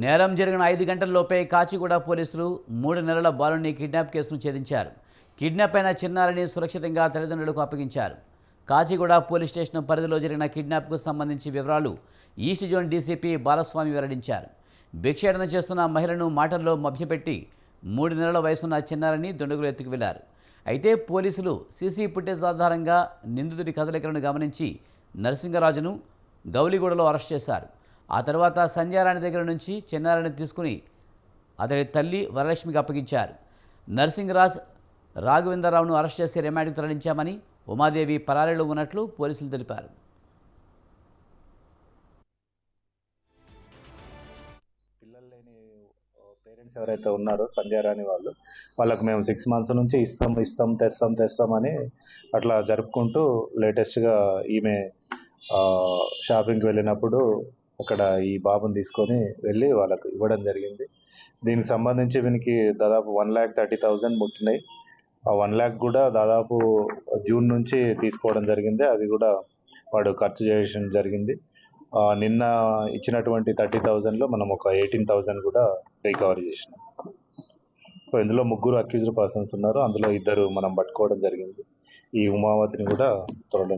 నేరం జరిగిన ఐదు గంటల్లోపే కాచిగూడ పోలీసులు మూడు నెలల బాలుని కిడ్నాప్ కేసును ఛేదించారు. కిడ్నాప్ అయిన చిన్నారిని సురక్షితంగా తల్లిదండ్రులకు అప్పగించారు. కాచిగూడ పోలీస్ స్టేషన్ పరిధిలో జరిగిన కిడ్నాప్కు సంబంధించి వివరాలు ఈస్ట్ జోన్ డీసీపీ బాలస్వామి వెల్లడించారు. భిక్షాటన చేస్తున్న మహిళను మాటల్లో మభ్యపెట్టి మూడు నెలల వయసున్న చిన్నారిని దుండగులు ఎత్తుకు వెళ్ళారు. అయితే పోలీసులు సీసీ ఫుటేజ్ ఆధారంగా నిందితుడి కదలికలను గమనించి నరసింగరాజును గౌలిగూడలో అరెస్ట్ చేశారు. ఆ తర్వాత సంధ్యారాణి దగ్గర నుంచి చిన్నారిని తీసుకుని అతడి తల్లి వరలక్ష్మికి అప్పగించారు. నరసింగరాజ్ రాఘవేంద్రరావును అరెస్ట్ చేసి రిమాండ్కి తరలించామని ఉమాదేవి పరారీలో ఉన్నట్లు పోలీసులు తెలిపారు. పిల్లలు లేని పేరెంట్స్ ఎవరైతే ఉన్నారో సంధ్యారాణి వాళ్ళు వాళ్ళకు మేము సిక్స్ మంత్స్ నుంచి ఇస్తాం ఇస్తాం తెస్తాం తెస్తామని అట్లా జరుపుకుంటూ లేటెస్ట్గా ఈమె షాపింగ్కి వెళ్ళినప్పుడు అక్కడ ఈ బాబుని తీసుకొని వెళ్ళి వాళ్ళకు ఇవ్వడం జరిగింది. దీనికి సంబంధించి వీనికి దాదాపు వన్ ల్యాక్ థర్టీ థౌజండ్ ముట్టినాయి. ఆ వన్ ల్యాక్ కూడా దాదాపు జూన్ నుంచి తీసుకోవడం జరిగింది. అది కూడా వాడు ఖర్చు చేయడం జరిగింది. నిన్న ఇచ్చినటువంటి థర్టీ థౌజండ్లో మనం ఒక ఎయిటీన్ థౌజండ్ కూడా రికవరీ చేసినాం. సో ఇందులో ముగ్గురు అక్యూజ్డ్ పర్సన్స్ ఉన్నారు. అందులో ఇద్దరు మనం పట్టుకోవడం జరిగింది. ఈ ఉమావతిని కూడా త్వరలో